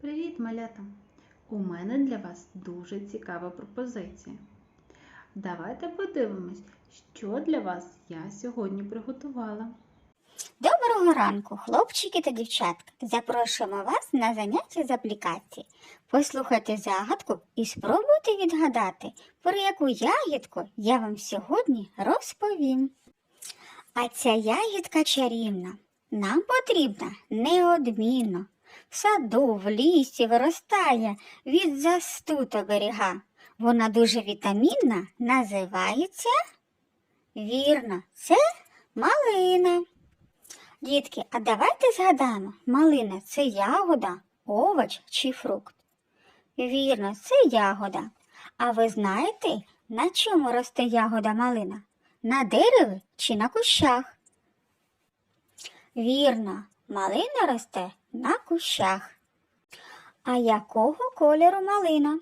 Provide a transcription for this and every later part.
Привіт, малята! У мене для вас дуже цікава пропозиція. Давайте подивимось, що для вас я сьогодні приготувала. Доброго ранку, хлопчики та дівчатка. Запрошуємо вас на заняття з аплікації. Послухайте загадку і спробуйте відгадати, про яку ягідку я вам сьогодні розповім. А ця ягідка чарівна. Нам потрібна неодмінно. В саду, в лісі виростає, від застуд оберіга. Вона дуже вітамінна, називається. Вірно, це малина. Дітки, а давайте згадаємо, малина це ягода, овоч чи фрукт? Вірно, це ягода. А ви знаєте, на чому росте ягода малина? На дереві чи на кущах? Вірно, малина росте на кущах. А якого кольору малина?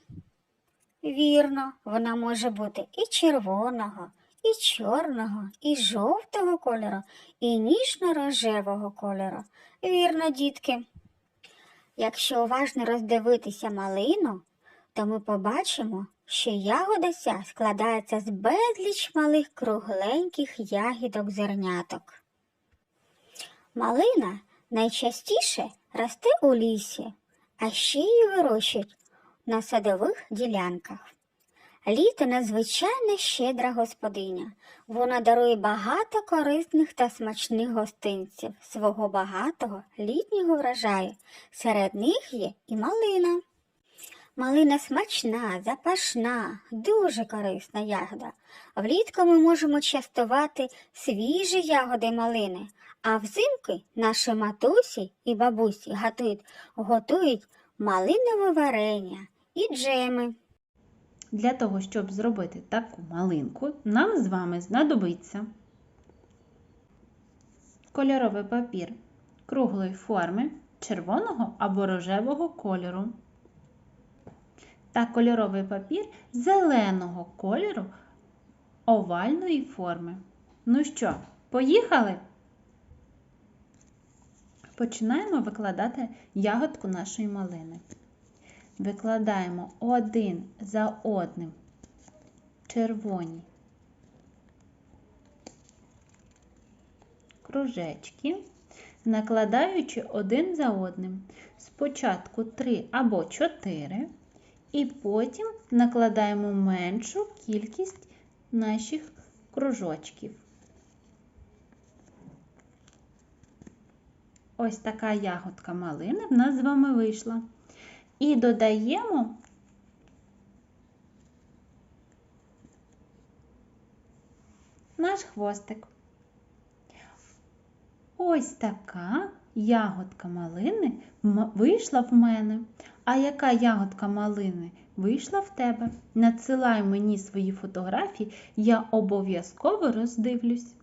Вірно, вона може бути і червоного, і чорного, і жовтого кольору, і ніжно-рожевого кольору. Вірно, дітки. Якщо уважно роздивитися малину, то ми побачимо, що ягода ця складається з безліч малих кругленьких ягідок зерняток. Малина найчастіше росте у лісі, а ще її вирощують на садових ділянках. Літо надзвичайно щедра господиня. Вона дарує багато корисних та смачних гостинців свого багатого літнього врожаю. Серед них є і малина. Малина смачна, запашна, дуже корисна ягода. Влітку ми можемо частувати свіжі ягоди малини, а взимки наші матусі і бабусі готують, готують малинове варення і джеми. Для того, щоб зробити таку малинку, нам з вами знадобиться кольоровий папір круглої форми червоного або рожевого кольору та кольоровий папір зеленого кольору овальної форми. Ну що, поїхали? Починаємо викладати ягодку нашої малини. Викладаємо один за одним червоні кружечки, накладаючи один за одним. Спочатку 3 або 4, і потім накладаємо меншу кількість наших кружочків. Ось така ягодка малини в нас з вами вийшла. І додаємо наш хвостик. Ось така ягодка малини вийшла в мене. А яка ягодка малини вийшла в тебе? Надсилай мені свої фотографії, я обов'язково роздивлюсь.